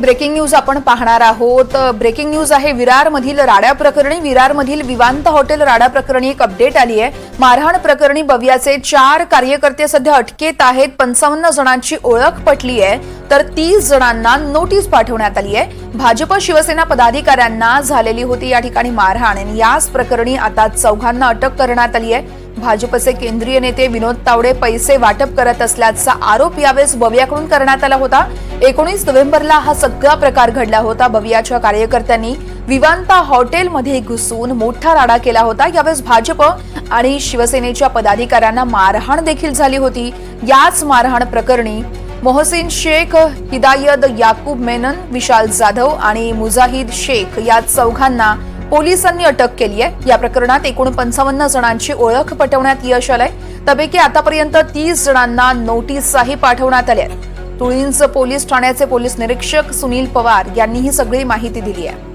Breaking news आपण पाहणार आहोत. ब्रेकिंग न्यूज आहे विरारमधील राड्या प्रकरणी. विरारमधील विवांत हॉटेल राडा प्रकरणी एक अपडेट आली आहे. मारहाण प्रकरणी बवियाचे चार कार्यकर्ते सध्या अटकेत आहेत. पंचावन्न जणांची ओळख पटली आहे. तर तीस जणांना नोटीस पाठवण्यात आली आहे. भाजप शिवसेना पदाधिकाऱ्यांना झालेली होती या ठिकाणी मारहाण. आणि याच प्रकरणी आता चौघांना अटक करण्यात आली आहे. भाजपचे केंद्रीय नेते विनोद तावडे पैसे वाटप करत असल्याचा आरोप यावेळेस बवियाकडून करण्यात आला होता. एकोणीस नोव्हेंबरला हा सगळा प्रकार घडला होता. बवियाच्या कार्यकर्त्यांनी विवांता हॉटेलमध्ये घुसून मोठा राडा केला होता. यावेळेस भाजप आणि शिवसेनेच्या पदाधिकाऱ्यांना मारहाण देखील झाली होती. याच मारहाण प्रकरणी मोहसिन शेख हिदायत याकूब मेनन विशाल जाधव आणि मुजाहिद शेख या चौघांना पोलिसांनी अटक केली आहे. या प्रकरणात एकूण पंचावन्न जणांची ओळख पटवण्यात यश आलंय. त्यापैकी आतापर्यंत तीस जणांना नोटीसही पाठवण्यात आल्या आहेत. तुळींच पोलीस ठाण्याचे पोलीस निरीक्षक सुनील पवार यांनी ही सगळी माहिती दिली आहे.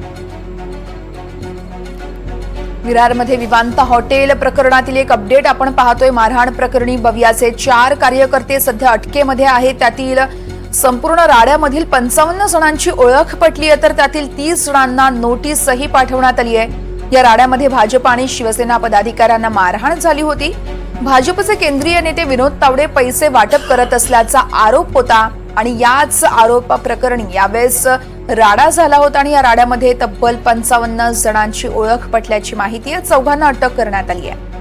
विरारमध्ये विवांत हॉटेल प्रकरणातील एक अपडेट आपण पाहतोय. मारहाण प्रकरणी बवियाचे चार कार्यकर्ते सध्या अटकेमध्ये आहेत. त्यातील संपूर्ण राड्यामधील पंचावन्न जणांची ओळख पटली आहे तर त्यातील तीस जणांना नोटीसही पाठवण्यात आली आहे. या राड्यामध्ये भाजप आणि शिवसेना पदाधिकाऱ्यांना मारहाण झाली होती. भाजपचे केंद्रीय नेते विनोद तावडे पैसे वाटप करत असल्याचा आरोप होता. आणि याच आरोपा प्रकरणी यावेळेस राडा झाला होता आणि या राड्यामध्ये तब्बल पंचावन्न जणांची ओळख पटल्याची माहिती या चौघांना अटक करण्यात आली आहे.